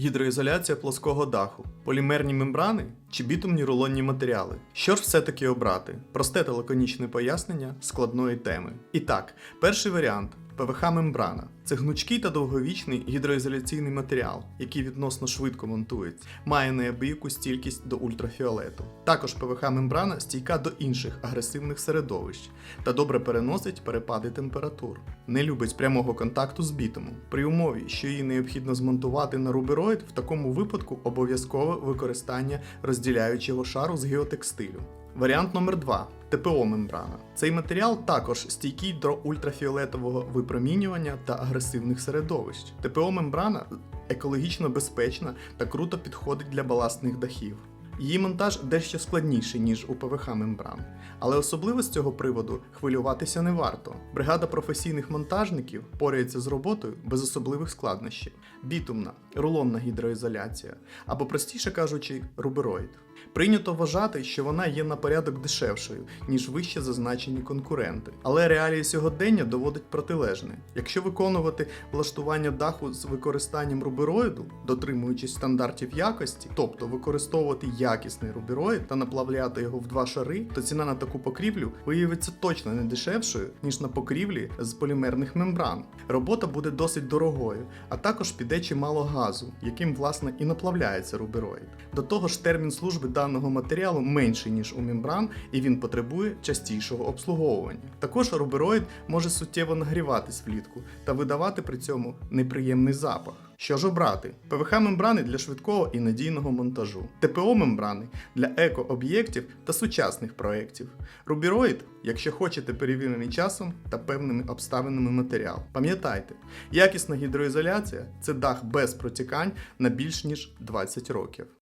Гідроізоляція плоского даху, полімерні мембрани чи бітумні рулонні матеріали. Що ж все-таки обрати? Просте та лаконічне пояснення складної теми. І так, перший варіант. ПВХ-мембрана це гнучкий та довговічний гідроізоляційний матеріал, який відносно швидко монтується, має неабияку стійкість до ультрафіолету. Також ПВХ-мембрана стійка до інших агресивних середовищ та добре переносить перепади температур. Не любить прямого контакту з бітумом. При умові, що її необхідно змонтувати на рубероїд, в такому випадку обов'язкове використання розділяючого шару з геотекстилю. Варіант номер 2 ТПО мембрана. Цей матеріал також стійкий до ультрафіолетового випромінювання та агресивних середовищ. ТПО мембрана екологічно безпечна та круто підходить для баластних дахів. Її монтаж дещо складніший, ніж у ПВХ мембран. Але особливо з цього приводу хвилюватися не варто. Бригада професійних монтажників порається з роботою без особливих складнощів. Бітумна, рулонна гідроізоляція або, простіше кажучи, рубероїд. Прийнято вважати, що вона є на порядок дешевшою, ніж вище зазначені конкуренти. Але реалії сьогодення доводить протилежне. Якщо виконувати влаштування даху з використанням рубероїду, дотримуючись стандартів якості, тобто використовувати якісний рубероїд та наплавляти його в два шари, то ціна на таку покрівлю виявиться точно не дешевшою, ніж на покрівлі з полімерних мембран. Робота буде досить дорогою, а також піде чимало газу, яким власне і наплавляється рубероїд. До того ж, термін служби даного матеріалу менший, ніж у мембран, і він потребує частішого обслуговування. Також рубероїд може суттєво нагріватись влітку та видавати при цьому неприємний запах. Що ж обрати? ПВХ-мембрани для швидкого і надійного монтажу, ТПО-мембрани для еко-об'єктів та сучасних проєктів. Рубіроїд, якщо хочете перевірений часом та певними обставинами матеріал. Пам'ятайте, якісна гідроізоляція це дах без протікань на більш ніж 20 років.